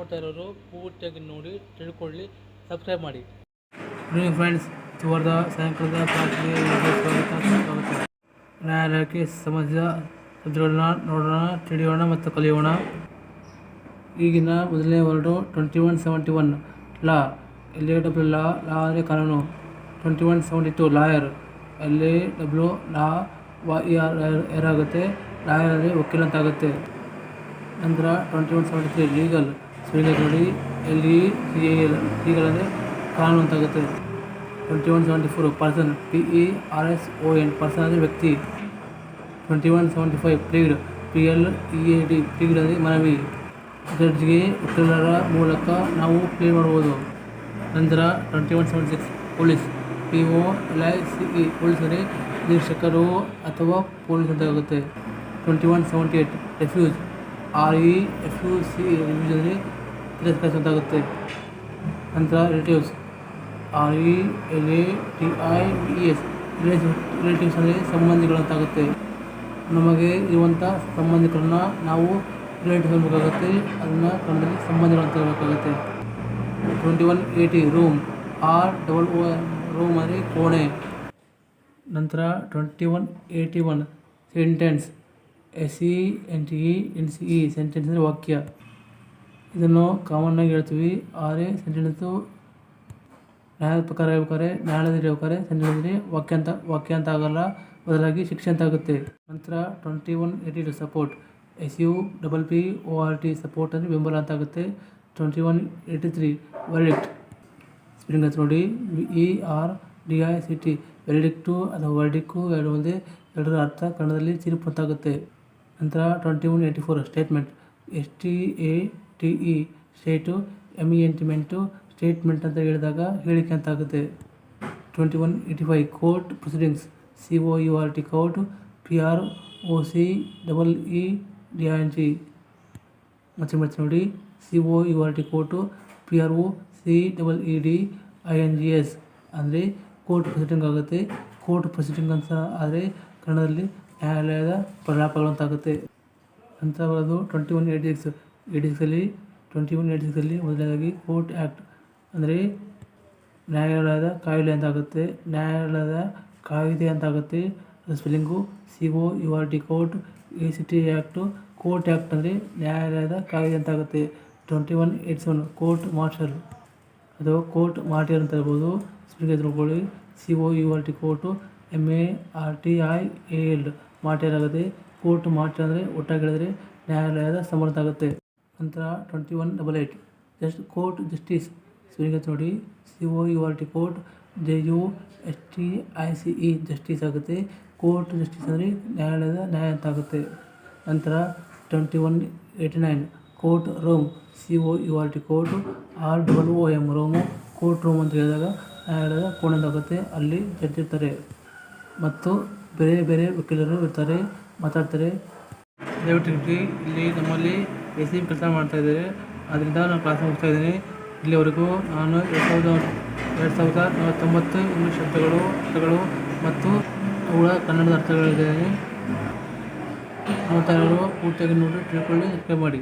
ನೋಡ್ತಾ ಇರೋರು ಪೂರ್ತಿಯಾಗಿ ನೋಡಿ ತಿಳ್ಕೊಳ್ಳಿ, ಸಬ್ಸ್ಕ್ರೈಬ್ ಮಾಡಿ. ಫ್ರೆಂಡ್ಸ್ ತೋರ್ದ ಸಾಯಂಕಾಲದ ಕ್ಲಾಸ್ಗೆ ಸ್ವಾಗತ ಸ್ವಾಗತ. ನ್ಯಾಯಾಲಯಕ್ಕೆ ಸಂಬಂಧಿಸಿದ ಸುದ್ದಿಗಳನ್ನ ನೋಡೋಣ, ತಿಳಿಯೋಣ ಮತ್ತು ಕಲಿಯೋಣ. ಈಗಿನ ಮೊದಲನೇ word twenty one seventy one, law, L A W law law ಅಂದರೆ ಕಾನೂನು. Twenty one seventy two, lawyer. L A W law, Y R R R ಆಗುತ್ತೆ ಲಾಯರ್ ಅಂದರೆ ವಕೀಲ ಅಂತ ಆಗುತ್ತೆ. ನಂತರ twenty one seventy three, legal. Spelling ನೋಡಿ L E C A L legal ಅಂದರೆ ಕಾನೂನು ಅಂತಾಗುತ್ತೆ twenty one seventy four person P E R S O N person ಅಂದರೆ ವ್ಯಕ್ತಿ. Twenty one seventy five plead P L E A D plead ಅಂದರೆ ಮನವಿ. ಜಡ್ಜ್ಗೆ ವಕೀಲರ ಮೂಲಕ ನಾವು ಪ್ಲೇ ಮಾಡ್ಬೋದು. ನಂತರ twenty one seventy six police P O L I C E police ಅಂದರೆ ನಿರೀಕ್ಷಕರು ಅಥವಾ ಪೊಲೀಸ್ ಅಂತ ಆಗುತ್ತೆ. Twenty one seventy eight refuse R E F U C refuse ಅಂದರೆ ತಿರಸ್ಕರಿಸ ಅಂತ ಆಗುತ್ತೆ. ನಂತರ relatives R E L A T I E S relatives ಅಂದರೆ ಸಂಬಂಧಿಗಳು ನಮಗೆ ಇರುವಂಥ ಸಂಬಂಧಿಗಳನ್ನ ನಾವು ರಿಲೇಟಿವ್ಸ್ ಅನ್ಬೇಕಾಗುತ್ತೆ ಅದನ್ನು ಕನ್ನಡದಲ್ಲಿ ಸಂಬಂಧಗಳಂತ ಹೇಳಬೇಕಾಗುತ್ತೆ. Twenty one eighty room R double O room ಅಂದರೆ ಕೋಣೆ. ನಂತರ twenty one eighty one sentence S E N T E N C E sentence ಅಂದರೆ ವಾಕ್ಯ. ಇದನ್ನು ಕಾಮನ್ನಾಗಿ ಹೇಳ್ತೀವಿ. ಆರೆ ಸೆಂಟೆನ್ಸು ನ್ಯಾಯದ ಪ್ರಕಾರ ಹೇಳ್ಬೇಕಾದ್ರೆ, ನ್ಯಾಯಾಲಯದಲ್ಲಿ ಹೇಳ್ಬೇಕಾದ್ರೆ ಸೆಂಟೆನ್ಸಲ್ಲಿ ವಾಕ್ಯ ಅಂತ ವಾಕ್ಯ ಅಂತ ಆಗಲ್ಲ. ಬದಲಾಗಿ ಶಿಕ್ಷೆ ಅಂತ ಆಗುತ್ತೆ. ನಂತರ twenty one eighty two support S U double P O R T support ಅಂದರೆ ಬೆಂಬಲ ಅಂತ ಆಗುತ್ತೆ. Twenty one eighty three verdict spelling ಅಂತ ನೋಡಿ E R D I C T verdict ಅಥವಾ ವರ್ಡಿಕ್ಕು ಎರಡು ಒಂದೇ, ಎರಡರ ಅರ್ಥ ಕನ್ನಡದಲ್ಲಿ ತೀರ್ಪು ಅಂತಾಗುತ್ತೆ ನಂತರ twenty one eighty four statement S T A T E statement statement ಅಂತ ಹೇಳಿದಾಗ ಹೇಳಿಕೆ ಅಂತ ಆಗುತ್ತೆ. Twenty one eighty five court proceedings C O U R T court P R O C double E D I N G ಮತ್ತೆ ಮತ್ತೆ ನೋಡಿ C O U R T court P R O C double E D I N G S ಅಂದರೆ court proceeding ಆಗುತ್ತೆ. Court proceeding ಅಂತ ಆದರೆ ಕನ್ನಡದಲ್ಲಿ ನ್ಯಾಯಾಲಯದ ಪ್ರಲಾಪಗಳು ಅಂತ ನಂತರ ಬರೋದು twenty one eighty six eighty ಸಿಕ್ಸಲ್ಲಿ twenty one eighty ಸಿಕ್ಸಲ್ಲಿ ಮೊದಲನೇದಾಗಿ ಕೋರ್ಟ್ ಆ್ಯಕ್ಟ್ ಅಂದರೆ ನ್ಯಾಯಾಲಯದ ಕಾಯಿಲೆ ಅಂತ ಆಗುತ್ತೆ. ನ್ಯಾಯಾಲಯದ ಕಾಯಿದೆ ಅಂತ ಆಗುತ್ತೆ. ಅದು spelling C O U R T court A C T act court act ಅಂದರೆ ನ್ಯಾಯಾಲಯದ ಕಾಯಿದೆ ಅಂತ ಆಗುತ್ತೆ. Twenty one eighty seven court martial ಅಥವಾ ಕೋರ್ಟ್ ಮಾರ್ಟಿಯರ್ ಅಂತ ಹೇಳ್ಬೋದು. ಸ್ಪೆಲ್ಲಿಂಗ್ ತಿಳ್ಕೊಳ್ಳಿ C O U R T court M A R T I A L martial ಆಗುತ್ತೆ. ಕೋರ್ಟ್ ಮಾರ್ಟಿಯರ್ ಅಂದರೆ ಒಟ್ಟಾಗಿ ಹೇಳಿದ್ರೆ ನ್ಯಾಯಾಲಯದ ಸಮರ್ಥ ಆಗುತ್ತೆ. ನಂತರ twenty one double eight. Just court justice spelling ನೋಡಿ C O U R T court J U S T I C E justice ಆಗುತ್ತೆ. ಕೋರ್ಟ್ ಜಸ್ಟಿಸ್ ಅಂದರೆ ನ್ಯಾಯಾಲಯದ ನ್ಯಾಯ ಅಂತ ಆಗುತ್ತೆ. ನಂತರ twenty one eighty nine. Court room C O U R T court R double O M room court room ಅಂತ ಹೇಳಿದಾಗ ನ್ಯಾಯಾಲಯದ ಕೋಣೆ ಅಂತ ಆಗುತ್ತೆ. ಅಲ್ಲಿ ಜಡ್ಜ್ ಇರ್ತಾರೆ. ಮತ್ತು ಬೇರೆ ಬೇರೆ ವಕೀಲರು ಇರ್ತಾರೆ, ಮಾತಾಡ್ತಾರೆ. ದಯವಿಟ್ಟು ಇಲ್ಲಿ ನಮ್ಮಲ್ಲಿ ಎ ಸಿ ಕೆಲಸ ಮಾಡ್ತಾಯಿದ್ದಾರೆ ಅದರಿಂದ ನಾನು ಕ್ಲಾಸ್ ಹೋಗ್ತಾ ಇದ್ದೀನಿ. ಇಲ್ಲಿವರೆಗೂ ನಾನು ಎರಡು ಸಾವಿರದ ಎರಡು ಸಾವಿರದ ನಲವತ್ತೊಂಬತ್ತು ಇಂಗ್ಲೀಷ್ ಶಬ್ದಗಳು ಅರ್ಥಗಳು ಮತ್ತು ಅವುಗಳ ಕನ್ನಡದ ಅರ್ಥಗಳಿದ್ದೇನೆ ನೋಡ್ತಾಯಿರೋರು ಪೂರ್ತಿಯಾಗಿ ನೋಡಿ, ತಿಳ್ಕೊಳ್ಳಿ ಸಬ್ಸ್ಕ್ರೈಬ್ ಮಾಡಿ.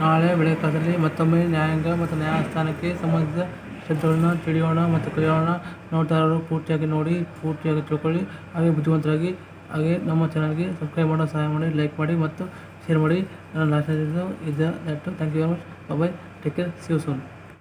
ನಾಳೆ ಬೆಳಗ್ಗೆ ಕ್ಲಾಸಲ್ಲಿ ಮತ್ತೊಮ್ಮೆ ನ್ಯಾಯಾಂಗ ಮತ್ತು ನ್ಯಾಯಸ್ಥಾನಕ್ಕೆ ಸಂಬಂಧಿಸಿದ ಶಬ್ದಗಳನ್ನ ತಿಳಿಯೋಣ ಮತ್ತು ಕಲಿಯೋಣ. ನೋಡ್ತಾಯಿರೋರು ಪೂರ್ತಿಯಾಗಿ ನೋಡಿ, ಪೂರ್ತಿಯಾಗಿ ತಿಳ್ಕೊಳ್ಳಿ. ಹಾಗೆ ಬುದ್ಧಿವಂತರಾಗಿ, ಹಾಗೆ ನಮ್ಮ ಚಾನಲ್ಗೆ ಸಬ್ಸ್ಕ್ರೈಬ್ ಮಾಡೋ ಸಹಾಯ ಮಾಡಿ ಲೈಕ್ ಮಾಡಿ ಮತ್ತು ಶೇರ್ ಮಾಡಿ ನನ್ನ ಲಾಸ್ಟ್ ಇದ್ದ that thank you very much bye take care see you soon